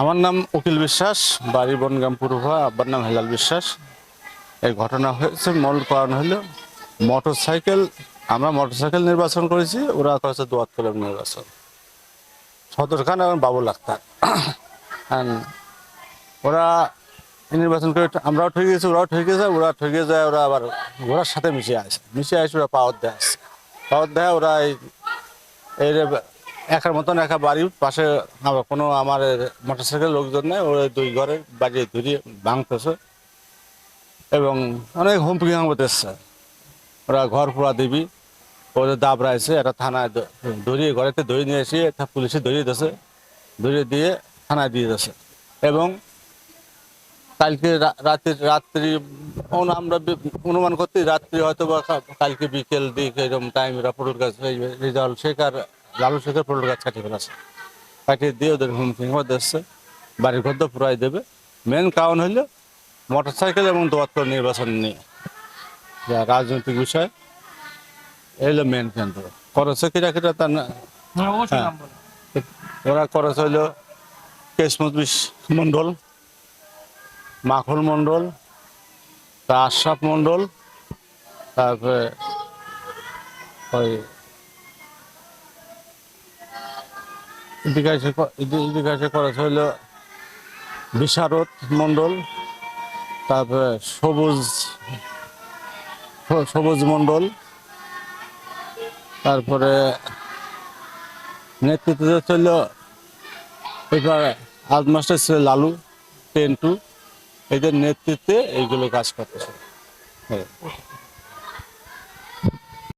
আমার নাম উকিল বিশ্বাস, বাড়ি বনগাম পূর্বা, আব্বার নাম হেলাল বিশ্বাস। এই ঘটনা হয়েছে, মূল কারণ হলো মোটর সাইকেল আমরা মোটর সাইকেল নির্বাচন করেছি, ওরা করেছে দোয়াত কলম নির্বাচন। সদর খান এবং বাবুল আক্তার। ওরা নির্বাচন করে, আমরাও ঠকে গেছি, ওরাও ঠকে গেছে, ওরা ঠকে যায়, ওরা আবার ওরার সাথে মিশে আসে মিশে আসে, ওরা পাওয়ার দেয়। আসে পাওয়ার দেয়, ওরা এই একার মতন একা বাড়ির পাশে আবার কোনো আমার মোটর সাইকেল লোকজন নেই ওরা দুই ঘরে বাড়ি ধরিয়ে ভাঙতেছে। এবং অনেক হুমকি হামতেছে ওরা ঘর পোড়া দিবি, ওদের দাবড়াইছে একটা থানায় ধরিয়ে, ঘরেতে ধরে নিয়ে এসে পুলিশে ধরিয়ে দিয়েছে ধরিয়ে দিয়ে থানায় দিয়ে দিয়েছে এবং কালকে রা- রাতের আমরা অনুমান করতে রাত্রি হয়তো বা কালকে বিকেল দিকে এরকম টাইম গাছ এই রেজাল্ট শেখ আর লালু শেখের পটল গাছ কাটিয়ে ফেলেছে। কাটিয়ে দিয়ে ওদের হুমকি হয়ে দিচ্ছে বাড়ির ঘর তো পুরাই দেবে। মেন কারণ হইল মোটর সাইকেল এবং দোয়াত্তর নির্বাচন নিয়ে। যা রাজনৈতিক বিষয় এই হলো মেন কেন্দ্র। করেছে কিরা কিরা তার না হ্যাঁ, হ্যাঁ। ওরা করেছে হইল কেসমত মণ্ডল মাখন মণ্ডল তা আশরাফ মণ্ডল তারপরে ওই এদিকে এসে করেছে হইল বিশারদ মণ্ডল, তারপরে সবুজ সবুজ মণ্ডল, তারপরে নেতৃত্বে ছিল এবার আজ মাস্টার ছিল লালু টেন টু এদের নেতৃত্বে এইগুলো কাজ করতেছে। হ্যাঁ।